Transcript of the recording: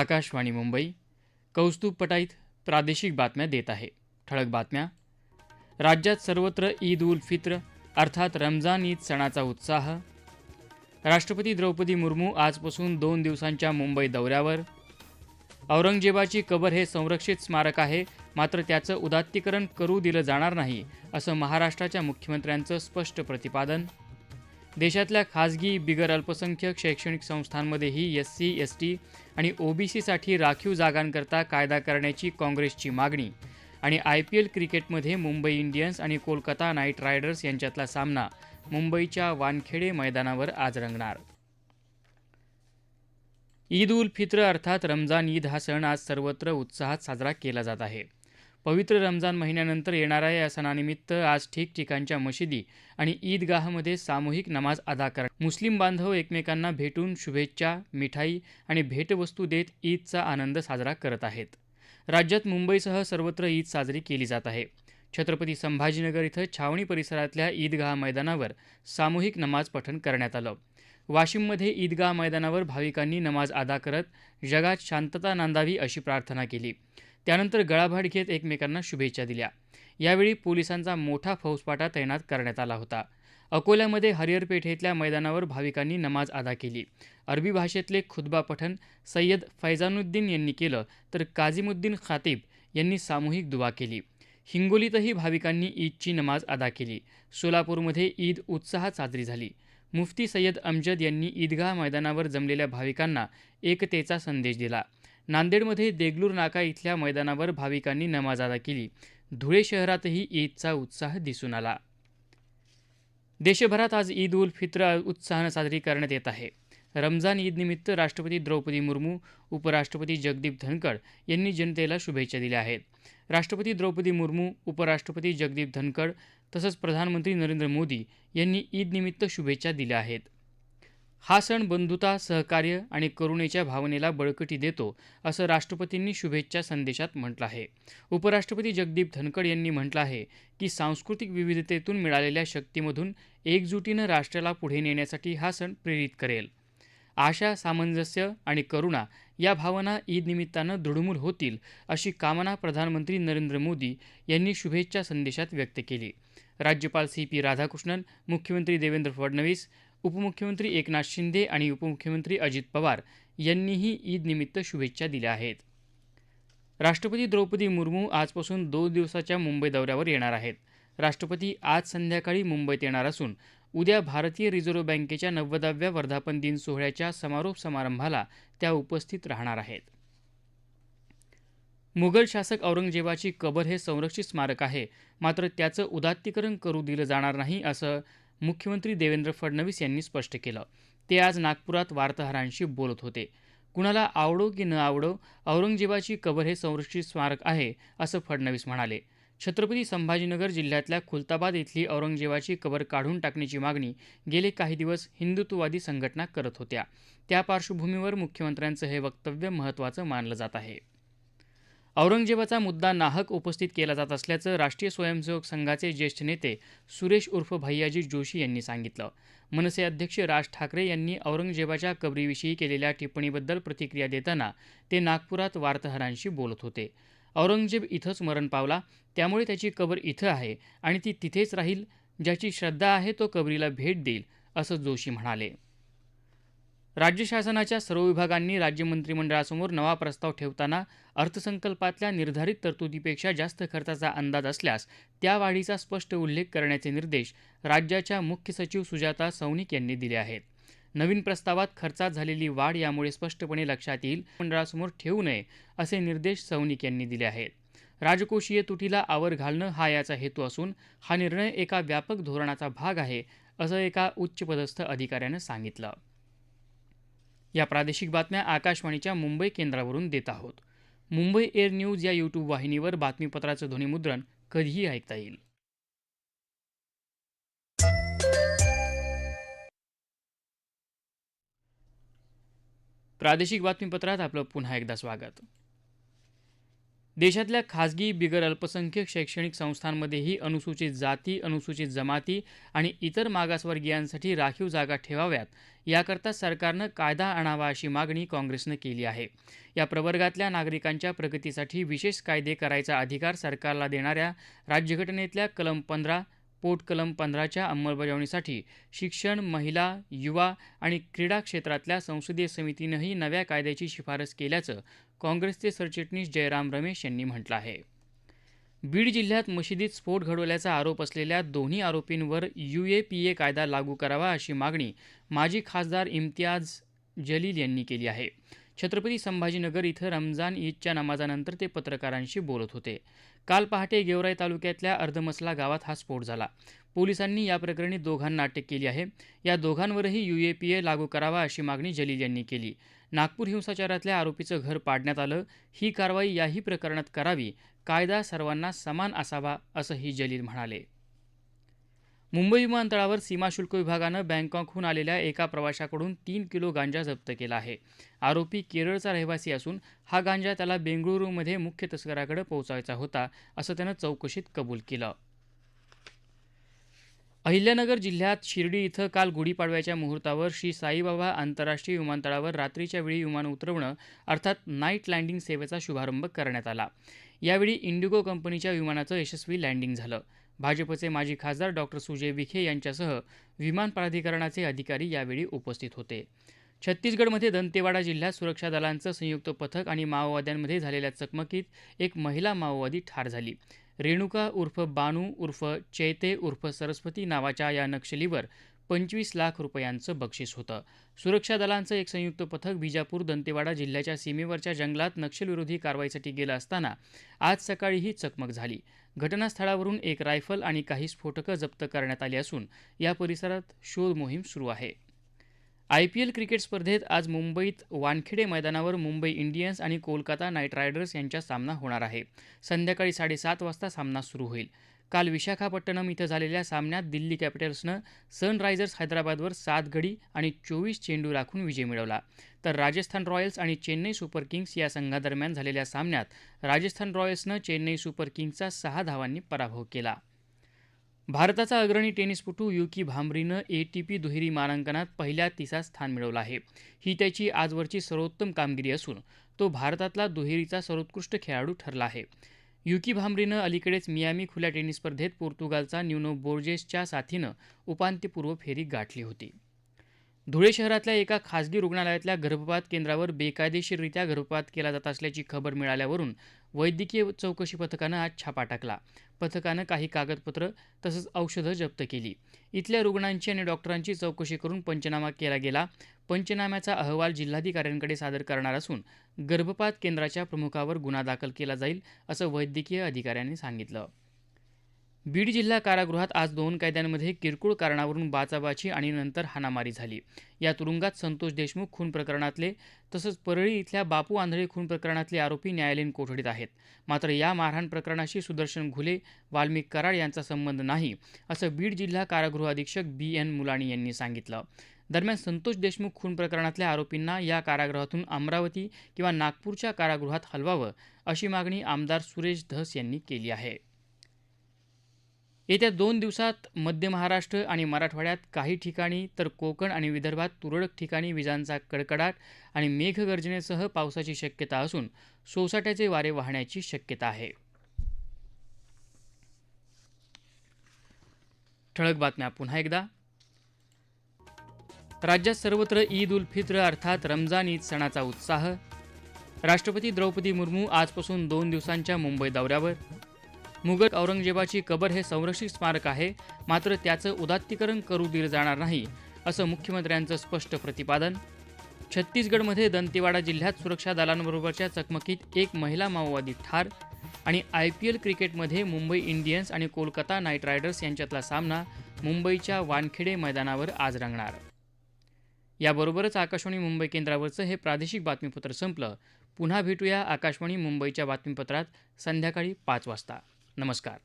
आकाशवाणी मुंबई कौस्तुभ पटाईत प्रादेशिक बातम्या देत आहे. ठळक बातम्या. राज्यात सर्वत्र ईद उल फित्र अर्थात रमजान ईद सणाचा उत्साह. राष्ट्रपती द्रौपदी मुर्मू आजपासून दोन दिवसांच्या मुंबई दौऱ्यावर. औरंगजेबाची कबर हे संरक्षित स्मारक आहे मात्र त्याचं उदात्तीकरण करू दिलं जाणार नाही असं महाराष्ट्राच्या मुख्यमंत्र्यांचं स्पष्ट प्रतिपादन. देशातल्या खाजगी बिगर अल्पसंख्यक शैक्षणिक संस्थांमध्येही एस सी एस टी आणि ओबीसीसाठी राखीव जागांकरता कायदा करण्याची काँग्रेसची मागणी आणि आय पी एल क्रिकेटमध्ये मुंबई इंडियन्स आणि कोलकाता नाईट रायडर्स यांच्यातला सामना मुंबईच्या वानखेडे मैदानावर आज रंगणार. ईद उल फित्र अर्थात रमजान ईद हा सण आज सर्वत्र उत्साहात साजरा केला जात आहे. पवित्र रमजान महिन्यानंतर येणाऱ्या या सणानिमित्त आज ठिकठिकाणच्या मशिदी आणि ईदगाहमध्ये सामूहिक नमाज अदा करा. मुस्लिम बांधव एकमेकांना भेटून शुभेच्छा मिठाई आणि भेटवस्तू देत ईदचा आनंद साजरा करत आहेत. राज्यात मुंबईसह सर्वत्र ईद साजरी केली जात आहे. छत्रपती संभाजीनगर इथं छावणी परिसरातल्या ईदगाह मैदानावर सामूहिक नमाज पठण करण्यात आलं. वाशिममध्ये ईदगाह मैदानावर भाविकांनी नमाज अदा करत जगात शांतता नांदावी अशी प्रार्थना केली. त्यानंतर गळाभाट घेत एकमेकांना शुभेच्छा दिल्या. यावेळी पोलिसांचा मोठा फौजपाटा तैनात करण्यात आला होता. अकोल्यामध्ये हरिहर पेठेतल्या मैदानावर भाविकांनी नमाज अदा केली. अरबी भाषेतले खुतबा पठण सय्यद फैजानुद्दीन यांनी केलं तर काझिमुद्दीन खातीब यांनी सामूहिक दुवा केली. हिंगोलीतही भाविकांनी ईदची नमाज अदा केली. सोलापूरमध्ये ईद उत्साहात साजरी झाली. मुफ्ती सय्यद अमजद यांनी ईदगाह मैदानावर जमलेल्या भाविकांना एकतेचा संदेश दिला. नांदेडमध्ये देगलूर नाका इथल्या मैदानावर भाविकांनी नमाज अदा केली. धुळे शहरातही ईदचा उत्साह दिसून आला. देशभरात आज ईद उल फित्र उत्साहानं साजरी करण्यात येत आहे. रमजान ईदनिमित्त राष्ट्रपती द्रौपदी मुर्मू उपराष्ट्रपती जगदीप धनखड यांनी जनतेला शुभेच्छा दिल्या आहेत. राष्ट्रपती द्रौपदी मुर्मू उपराष्ट्रपती जगदीप धनखड तसंच प्रधानमंत्री नरेंद्र मोदी यांनी ईदनिमित्त शुभेच्छा दिल्या आहेत. हा सण बंधुता सहकार्य आणि करुणेच्या भावनेला बळकटी देतो असं राष्ट्रपतींनी शुभेच्छा संदेशात म्हटलं आहे. उपराष्ट्रपती जगदीप धनखड यांनी म्हटलं आहे की सांस्कृतिक विविधतेतून मिळालेल्या शक्तीमधून एकजुटीनं राष्ट्राला पुढे नेण्यासाठी हा सण प्रेरित करेल. आशा सामंजस्य आणि करुणा या भावना ईद निमित्तानं दृढमूल होतील अशी कामना प्रधानमंत्री नरेंद्र मोदी यांनी शुभेच्छा संदेशात व्यक्त केली. राज्यपाल सी पी राधाकृष्णन मुख्यमंत्री देवेंद्र फडणवीस उपमुख्यमंत्री एकनाथ शिंदे आणि उपमुख्यमंत्री अजित पवार यांनीही ईद निमित्त शुभेच्छा दिल्या आहेत. राष्ट्रपती द्रौपदी मुर्मू आजपासून दोन दिवसाच्या मुंबई दौऱ्यावर येणार आहेत. राष्ट्रपती आज संध्याकाळी मुंबईत येणार असून उद्या भारतीय रिझर्व्ह बँकेच्या नव्वदाव्या वर्धापन दिन सोहळ्याच्या समारोप समारंभाला त्या उपस्थित राहणार आहेत. मुघल शासक औरंगजेबाची कबर हे संरक्षित स्मारक आहे. मात्र त्याचं उदात्तीकरण करू दिलं जाणार नाही असं मुख्यमंत्री देवेंद्र फडणवीस यांनी स्पष्ट केलं. ते आज नागपुरात वार्ताहरांशी बोलत होते. कुणाला आवडो की न आवडो औरंगजेबाची कबर हे संरक्षित स्मारक आहे असं फडणवीस म्हणाले. छत्रपती संभाजीनगर जिल्ह्यातल्या खुलताबाद इथली औरंगजेबाची कबर काढून टाकण्याची मागणी गेले काही दिवस हिंदुत्ववादी संघटना करत होत्या. त्या पार्श्वभूमीवर मुख्यमंत्र्यांचं हे वक्तव्य महत्त्वाचं मानलं जात आहे. औरंगजेबाचा मुद्दा नाहक उपस्थित केला जात असल्याचं राष्ट्रीय स्वयंसेवक संघाचे ज्येष्ठ नेते सुरेश उर्फ भैयाजी जोशी यांनी सांगितलं. मनसे अध्यक्ष राज ठाकरे यांनी औरंगजेबाच्या कबरीविषयी केलेल्या टिप्पणीबद्दल प्रतिक्रिया देताना ते नागपुरात वार्ताहरांशी बोलत होते. औरंगजेब इथंच मरण पावला. त्यामुळे त्याची कबर इथं आहे आणि ती तिथेच राहील. ज्याची श्रद्धा आहे तो कबरीला भेट देईल असं जोशी म्हणाले. राज्य शासनाच्या सर्व विभागांनी राज्य मंत्रिमंडळासमोर नवा प्रस्ताव ठेवताना अर्थसंकल्पातल्या निर्धारित तरतुदीपेक्षा जास्त खर्चाचा अंदाज असल्यास त्या वाढीचा स्पष्ट उल्लेख करण्याचे निर्देश राज्याच्या मुख्य सचिव सुजाता सौनिक यांनी दिले आहेत. नवीन प्रस्तावात खर्चात झालेली वाढ यामुळे स्पष्टपणे लक्षात येईल मंडळासमोर ठेवू नये असे निर्देश सौनिक यांनी दिले आहेत. राजकोषीय तुटीला आवर घालणं हा याचा हेतू असून हा निर्णय एका व्यापक धोरणाचा भाग आहे असं एका उच्चपदस्थ अधिकाऱ्यानं सांगितलं. या प्रादेशिक बातम्या आकाशवाणीच्या मुंबई केंद्रावरून देत आहोत. मुंबई एअर न्यूज या यूट्यूब वाहिनीवर बातमीपत्राचं ध्वनीमुद्रण कधीही ऐकता येईल. प्रादेशिक बातमीपत्रात आपलं पुन्हा एकदा स्वागत. देशातल्या खाजगी बिगर अल्पसंख्यक शैक्षणिक संस्थांमध्येही अनुसूचित जाती अनुसूचित जमाती आणि इतर मागासवर्गीयांसाठी राखीव जागा ठेवाव्यात याकरता सरकारनं कायदा आणावा अशी मागणी काँग्रेसनं केली आहे. या प्रवर्गातल्या नागरिकांच्या प्रगतीसाठी विशेष कायदे करायचा अधिकार सरकारला देणाऱ्या राज्यघटनेतल्या कलम पंधरा पोट कलम पंधराच्या अंमलबजावणीसाठी शिक्षण महिला युवा आणि क्रीडा क्षेत्रातल्या संसदीय समितीनंही नव्या कायद्याची शिफारस केल्याचं काँग्रेसचे सरचिटणीस जयराम रमेश यांनी म्हटलं आहे. बीड जिल्ह्यात मशिदीत स्फोट घडवल्याचा आरोप असलेल्या दोन्ही आरोपींवर यू ए पी ए कायदा लागू करावा अशी मागणी माजी खासदार इम्तियाज जलील यांनी केली आहे. छत्रपती संभाजीनगर इथं रमजान ईदच्या नमाजानंतर ते पत्रकारांशी बोलत होते. काल पहाटे गेवराई तालुक्यातल्या अर्धमसला गावात हा स्फोट झाला. पोलिसांनी या प्रकरणी दोघांना अटक केली आहे. या दोघांवरही यूएपीए लागू करावा अशी मागणी जलील यांनी केली. नागपूर हिंसाचारातल्या आरोपीचं घर पाडण्यात आलं. ही कारवाई याही प्रकरणात करावी. कायदा सर्वांना समान असावा असंही जलील म्हणाले. मुंबई विमानतळावर सीमाशुल्क विभागानं बँकॉकहून आलेल्या एका प्रवाशाकडून तीन किलो गांजा जप्त केला आहे. आरोपी केरळचा रहिवासी असून हा गांजा त्याला बेंगळुरूमध्ये मुख्य तस्कराकडे पोहोचायचा होता असं त्यानं चौकशीत कबूल केलं. अहिल्यानगर जिल्ह्यात शिर्डी इथं काल गुढीपाडव्याच्या मुहूर्तावर श्री साईबाबा आंतरराष्ट्रीय विमानतळावर रात्रीच्या वेळी विमान उतरवणं अर्थात नाईट लँडिंग सेवेचा शुभारंभ करण्यात आला. यावेळी इंडिगो कंपनीच्या विमानाचं यशस्वी लँडिंग झालं. भाजपचे माजी खासदार डॉक्टर सुजय विखे यांच्यासह विमान प्राधिकरणाचे अधिकारी यावेळी उपस्थित होते. छत्तीसगडमध्ये दंतेवाडा जिल्ह्यात सुरक्षा दलांचं संयुक्त पथक आणि माओवाद्यांमध्ये झालेल्या चकमकीत एक महिला माओवादी ठार झाली. रेणुका उर्फ बानू उर्फ चैते उर्फ सरस्वती नावाच्या या नक्षलीवर पंचवीस लाख रुपयांचं बक्षीस होतं. सुरक्षा दलांचं एक संयुक्त पथक बिजापूर दंतेवाडा जिल्ह्याच्या सीमेवरच्या जंगलात नक्षलविरोधी कारवाईसाठी गेलं असताना आज सकाळी ही चकमक झाली. घटनास्थळावरून एक रायफल आणि काही स्फोटकं जप्त करण्यात आली असून या परिसरात शोध मोहीम सुरू आहे. आय पी एल क्रिकेट स्पर्धेत आज मुंबईत वानखेडे मैदानावर मुंबई इंडियन्स आणि कोलकाता नाईट रायडर्स यांचा सामना होणार आहे. संध्याकाळी साडेसात वाजता सामना सुरू होईल. काल विशाखापट्टणम इथं झालेल्या सामन्यात दिल्ली कॅपिटल्सनं सनरायझर्स हैदराबादवर सात गडी आणि चोवीस चेंडू राखून विजय मिळवला. तर राजस्थान रॉयल्स आणि चेन्नई सुपर किंग्स या संघादरम्यान झालेल्या सामन्यात राजस्थान रॉयल्सनं चेन्नई सुपर किंग्सचा सहा धावांनी पराभव केला. भारताचा अग्रणी टेनिसपटू युकी भांबरीनं ए टी पी दुहेरी मानांकनात पहिल्या तिसरा स्थान मिळवलं आहे. ही त्याची आजवरची सर्वोत्तम कामगिरी असून तो भारतातला दुहेरीचा सर्वोत्कृष्ट खेळाडू ठरला आहे. युकी भांबरीनं अलीकडेच मियामी खुल्या टेनिस स्पर्धेत पोर्तुगालचा न्यूनो बोर्जेसच्या साथीनं उपांत्यपूर्व फेरी गाठली होती. धुळे शहरातल्या एका खासगी रुग्णालयातल्या गर्भपात केंद्रावर बेकायदेशीररित्या गर्भपात केला जात असल्याची खबर मिळाल्यावरून वैद्यकीय चौकशी पथकानं आज छापा टाकला. पथकानं काही कागदपत्र तसंच औषधं जप्त केली. इथल्या रुग्णांची आणि डॉक्टरांची चौकशी करून पंचनामा केला गेला. पंचनाम्याचा अहवाल जिल्हाधिकाऱ्यांकडे सादर करणार असून गर्भपात केंद्राच्या प्रमुखावर गुन्हा दाखल केला जाईल असं वैद्यकीय अधिकाऱ्यांनी सांगितलं. बीड जिल्हा कारागृहात आज दोन कैद्यांमध्ये किरकोळ कारणावरून बाचाबाची आणि नंतर हाणामारी झाली. या तुरुंगात संतोष देशमुख खून प्रकरणातले तसंच परळी इथल्या बापू आंधळे खून प्रकरणातले आरोपी न्यायालयीन कोठडीत आहेत. मात्र या मारहाण प्रकरणाशी सुदर्शन घुले वाल्मिक कराड यांचा संबंध नाही असं बीड जिल्हा कारागृह अधीक्षक बी एन मुलाणी यांनी सांगितलं. दरम्यान संतोष देशमुख खून प्रकरणातल्या आरोपींना या कारागृहातून अमरावती किंवा नागपूरच्या कारागृहात हलवावं अशी मागणी आमदार सुरेश धस यांनी केली आहे. येत्या दोन दिवसात मध्य महाराष्ट्र आणि मराठवाड्यात काही ठिकाणी तर कोकण आणि विदर्भात तुरळक ठिकाणी विजांचा कडकडाट आणि मेघगर्जनेसह पावसाची शक्यता असून सोसाट्याचे वारे वाहण्याची शक्यता आहे. ठळक बातम्या पुन्हा एकदा. राज्यात सर्वत्र ईद उल फित्र अर्थात रमजान ईद सणाचा उत्साह. राष्ट्रपती द्रौपदी मुर्मू आजपासून दोन दिवसांच्या मुंबई दौऱ्यावर. मुघल औरंगजेबाची कबर हे संरक्षित स्मारक आहे मात्र त्याचं उदात्तीकरण करू दिलं जाणार नाही असं मुख्यमंत्र्यांचं स्पष्ट प्रतिपादन. छत्तीसगडमध्ये दंतेवाडा जिल्ह्यात सुरक्षा दलांबरोबरच्या चकमकीत एक महिला माओवादी ठार आणि आय पी एल क्रिकेटमध्ये मुंबई इंडियन्स आणि कोलकाता नाईट रायडर्स यांच्यातला सामना मुंबईच्या वानखेडे मैदानावर आज रंगणार. याबरोबरच आकाशवाणी मुंबई केंद्रावरचं हे प्रादेशिक बातमीपत्र संपलं. पुन्हा भेटूया आकाशवाणी मुंबईच्या बातमीपत्रात संध्याकाळी पाच वाजता. नमस्कार